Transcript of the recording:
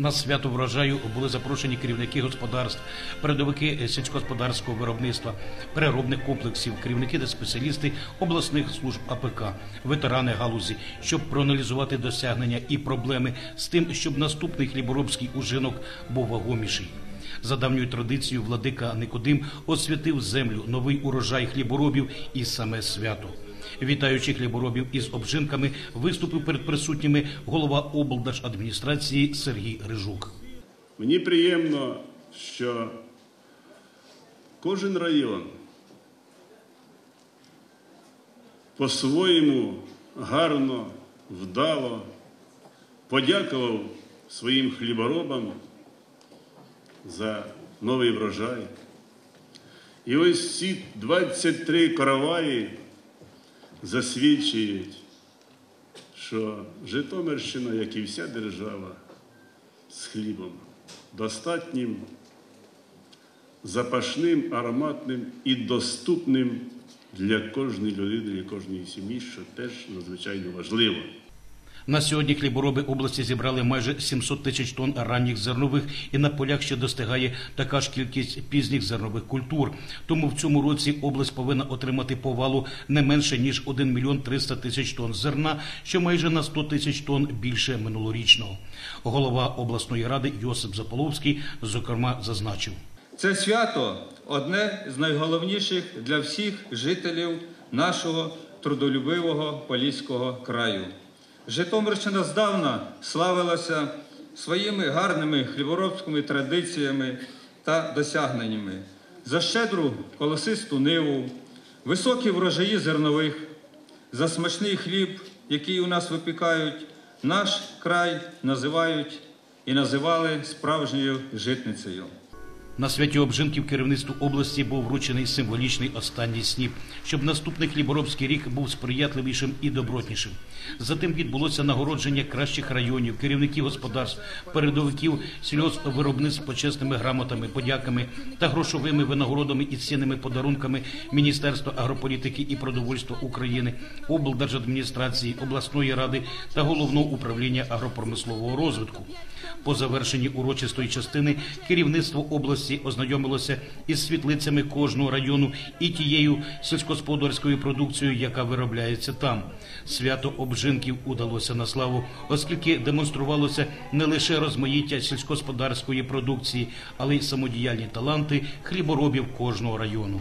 На свято врожаю були запрошені керівники господарств, передовики сільськогосподарського виробництва, переробних комплексів, керівники та спеціалісти обласних служб АПК, ветерани галузі, щоб проаналізувати досягнення і проблеми з тим, щоб наступний хліборобський ужинок був вагоміший. За давньою традицією владика Никодим освятив землю, новий урожай хліборобів і саме свято. Вітаючи хліборобів із обжинками, виступив перед присутніми голова облдержадміністрації Сергій Рижук. Мені приємно, що кожен район по-своєму гарно, вдало подякував своїм хліборобам за новий врожай. І ось ці 23 караваї засвідчують, що Житомирщина, як і вся держава, з хлібом достатнім, запашним, ароматним і доступним для кожної людини, для кожної сім'ї, що теж надзвичайно важливо. На сьогодні хлібороби області зібрали майже 700 тисяч тонн ранніх зернових, і на полях ще достигає така ж кількість пізніх зернових культур. Тому в цьому році область повинна отримати повалу не менше ніж 1 мільйон 300 тисяч тонн зерна, що майже на 100 тисяч тонн більше минулорічного. Голова обласної ради Йосип Заполовський, зокрема, зазначив. Це свято одне з найголовніших для всіх жителів нашого трудолюбивого Поліського краю. Житомирщина здавна славилася своїми гарними хліборобськими традиціями та досягненнями за щедру колосисту ниву, високі врожаї зернових, за смачний хліб, який у нас випікають, наш край називають і називали справжньою житницею. На святі обжинків керівництву області був вручений символічний останній сніп, щоб наступний хліборобський рік був сприятливішим і добротнішим. Затим відбулося нагородження кращих районів, керівників господарств, передовиків сільгоспвиробництв почесними грамотами, подяками та грошовими винагородами і цінними подарунками Міністерства агрополітики і продовольства України, облдержадміністрації, обласної ради та головного управління агропромислового розвитку. По завершенні урочистої частини керівництво області ознайомилося із світлицями кожного району і тією сільськогосподарською продукцією, яка виробляється там. Свято обжинків удалося на славу, оскільки демонструвалося не лише розмаїття сільськогосподарської продукції, але й самодіяльні таланти хліборобів кожного району.